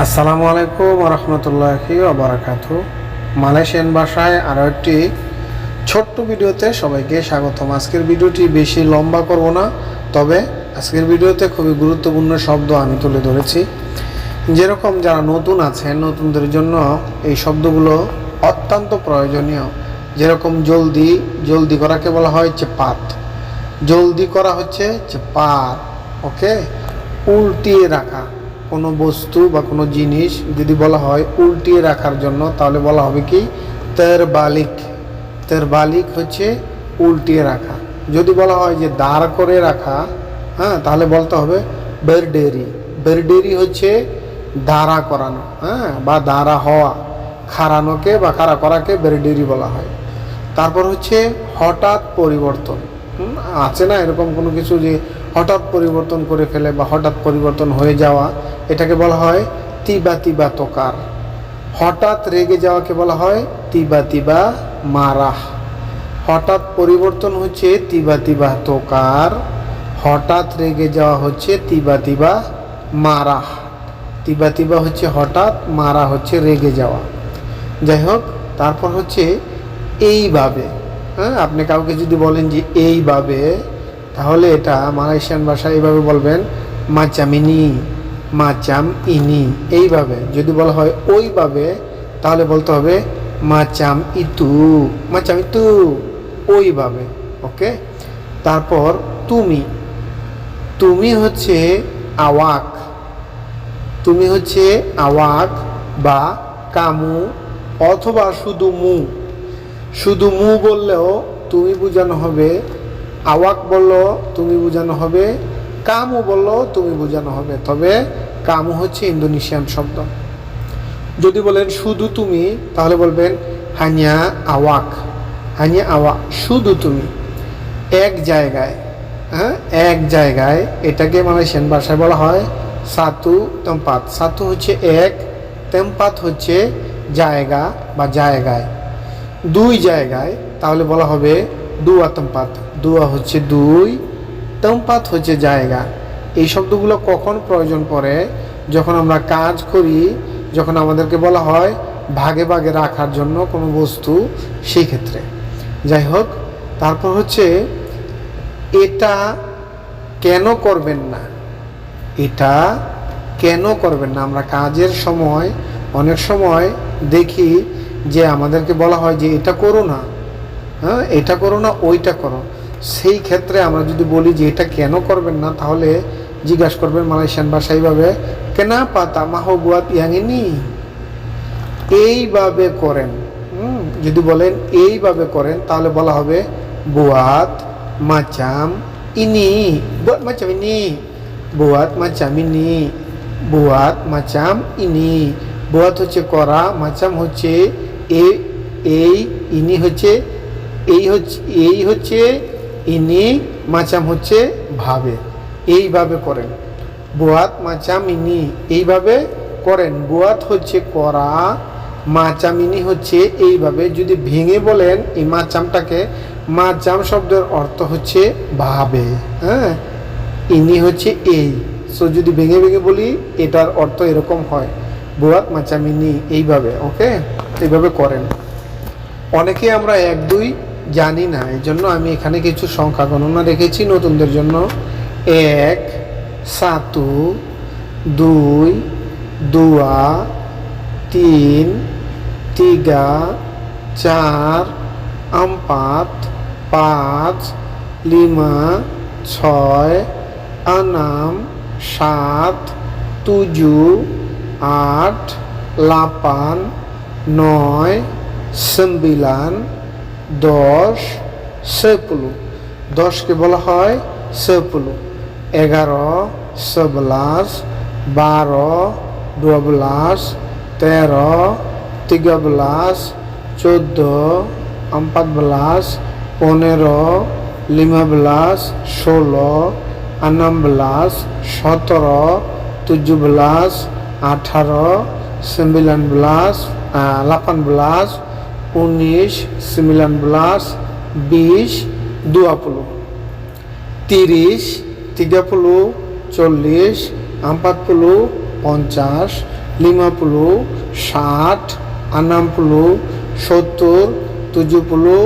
আসসালামু আলাইকুম রহমতুল্লাহি ওবরাকাত মালয়েশিয়ান ভাষায় আরও একটি ছোট্ট ভিডিওতে সবাইকে স্বাগতম। আজকের ভিডিওটি বেশি লম্বা করব না, তবে আজকের ভিডিওতে খুবই গুরুত্বপূর্ণ শব্দ আমি তুলে ধরেছি। যেরকম যারা নতুন আছেন, নতুনদের জন্য এই শব্দগুলো অত্যন্ত প্রয়োজনীয়। যেরকম জলদি জলদি করাকে বলা হয় চেপাত। জলদি করা হচ্ছে চেপাত, ওকে? উল্টিয়ে রাখা। কোনো বস্তু বা কোনো জিনিস যদি বলা হয় উল্টিয়ে রাখার জন্য, তাহলে বলা হবে কি? তের বালিক তের বালিক হচ্ছে উল্টিয়ে রাখা। যদি বলা হয় যে দাঁড় করে রাখা হ্যাঁ তাহলে বলতে হবে বেরডেরি। বেরডেরি হচ্ছে দাঁড়া করানো হ্যাঁ বা দাঁড়া হওয়া। খাড়ানোকে বা খাড়া করাকে বেরডেরি বলা হয়। তারপর হচ্ছে হঠাৎ পরিবর্তন। আছে না এরকম কোনো কিছু যে হঠাৎ পরিবর্তন করে ফেলে বা হঠাৎ পরিবর্তন হয়ে যাওয়া? এটাকে বলা হয় তিবা তিবা তোকার। হঠাৎ রেগে যাওয়াকে বলা হয় তিবা তিবা মারাহ। হঠাৎ পরিবর্তন হচ্ছে তিবা তিবা তোকার। হঠাৎ রেগে যাওয়া হচ্ছে তিবা তিবা মারাহ। তিবা তিবা হচ্ছে হঠাৎ মারা হচ্ছে রেগে যাওয়া। যাই হোক, তারপর হচ্ছে এইভাবে হ্যাঁ আপনি কাউকে যদি বলেন যে এইভাবে, তাহলে এটা মালয়েশিয়ান ভাষায় এইভাবে বলবেন, মাচামিনি। মাচাম ইনি। এইভাবে, যদি বলা হয় ওইভাবে, তাহলে বলতে হবে মাচাম ইতু। মাচাম ইতু। ওইভাবে, ওকে? তারপর তুমি। তুমি হচ্ছে আওয়াক। তুমি হচ্ছে আওয়াক বা কামু অথবা শুধু মু। শুধু মু বললেও তুমি বোঝানো হবে, আওয়াক বললেও তুমি বোঝানো হবে, কামু বললেও তুমি বোঝানো হবে। তবে কামু হচ্ছে ইন্দোনেশিয়ান শব্দ। যদি বলেন শুধু তুমি, তাহলে বলবেন হানিয়া আওয়াক। হানিয়া আওয়াক, শুধু তুমি। এক জায়গায় হ্যাঁ? এক জায়গায় এটাকে মালয়েশিয়ান ভাষায় বলা হয় সাতু তেম্পাত। সাতু হচ্ছে এক, তেম্পাত হচ্ছে জায়গা বা জায়গায়। দুই জায়গায়, তাহলে বলা হবে দুয়া তেম্পাত। দুয়া হচ্ছে দুই, তেম্পাত হচ্ছে জায়গা। এই শব্দগুলো কখন প্রয়োজন পড়ে? যখন আমরা কাজ করি, যখন আমাদেরকে বলা হয় ভাগে ভাগে রাখার জন্য কোনো বস্তু, সেই ক্ষেত্রে। যাই হোক, তারপর হচ্ছে, এটা কেন করবেন না? এটা কেন করবেন না? আমরা কাজের সময়, অনেক সময় দেখি যে আমাদেরকে বলা হয় যে এটা করো না। হ্যাঁ এটা করো না, ওইটা করো। সেই ক্ষেত্রে আমরা যদি বলি যে এটা কেন করবেন না, তাহলে জিজ্ঞাসা করবেন মালয়েশিয়ান ভাষা এইভাবে, কেনা পাতা মাহবুয়াত ইয়াঙিনি এইভাবে করেন। যদি বলেন এইভাবে করেন, তাহলে বলা হবে বুয়াত মাচাম ইনি, বুয়াত মাচাম ইনি, বুয়াত মাচাম ইনি, বুয়াত মাচাম ইনি। বুয়াত হচ্ছে করা, মাচাম হচ্ছে এ, এই, ইনি হচ্ছে, এই হচ্ছে এই হচ্ছে, ইনি, মাচাম হচ্ছে ভাবে। এইভাবে করেন। বুয়াত মাচাম ইনি এইভাবে করেন। বুয়াত হচ্ছে করা, মাচামিনি হচ্ছে এইভাবে। যদি ভেঙে বলেন, এই মাচামটাকে, মাচাম শব্দের অর্থ হচ্ছে ভাবে হ্যাঁ? ইনি হচ্ছে এই। সো যদি ভেঙে ভেঙে বলি, এটার অর্থ এরকম হয়। বুয়াত মাচামিনি এইভাবে, ওকে? এইভাবে করেন। অনেকে আমরা এক দুই জানি না এই জন্য আমি এখানে কিছু সংখ্যা গণনা রেখেছি নতুনদের জন্য। এক, সাত, দুই, দুয়া, তিন, তিগা, চার, আমপাত, পাঁচ, লিমা, ছয়, আনাম, সাত, তুজু, আট, লাপান, নয়, সম্বিলান, দশ সপলু দশকে বলা হয় সপলু এগারো সবলাশ বারো ডবলাশ তেরো, তিগবলাশ, চোদ্দ, আম্পাতবলাশ, পনেরো, লিমাবলাশ, ষোলো, আনামবলাশ, সতেরো, তুজুবলাশ, আঠারো সিমিলানবলাশ লাফানবলাশ উনিশ সিমিলানবলাশ বিশ, দুয়াপুলো। তিরিশ তিগাপুলু, চল্লিশ আম্পাত আমপাতপুলু, পঞ্চাশ লিমা লিমাপুলু, ষাট আনাম আনামপুলু, সত্তর, তুজুপুলু,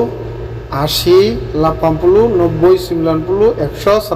আশি লাপাম্পুলু নব্বই সিমলান সিমলানপুলু, একশো সরা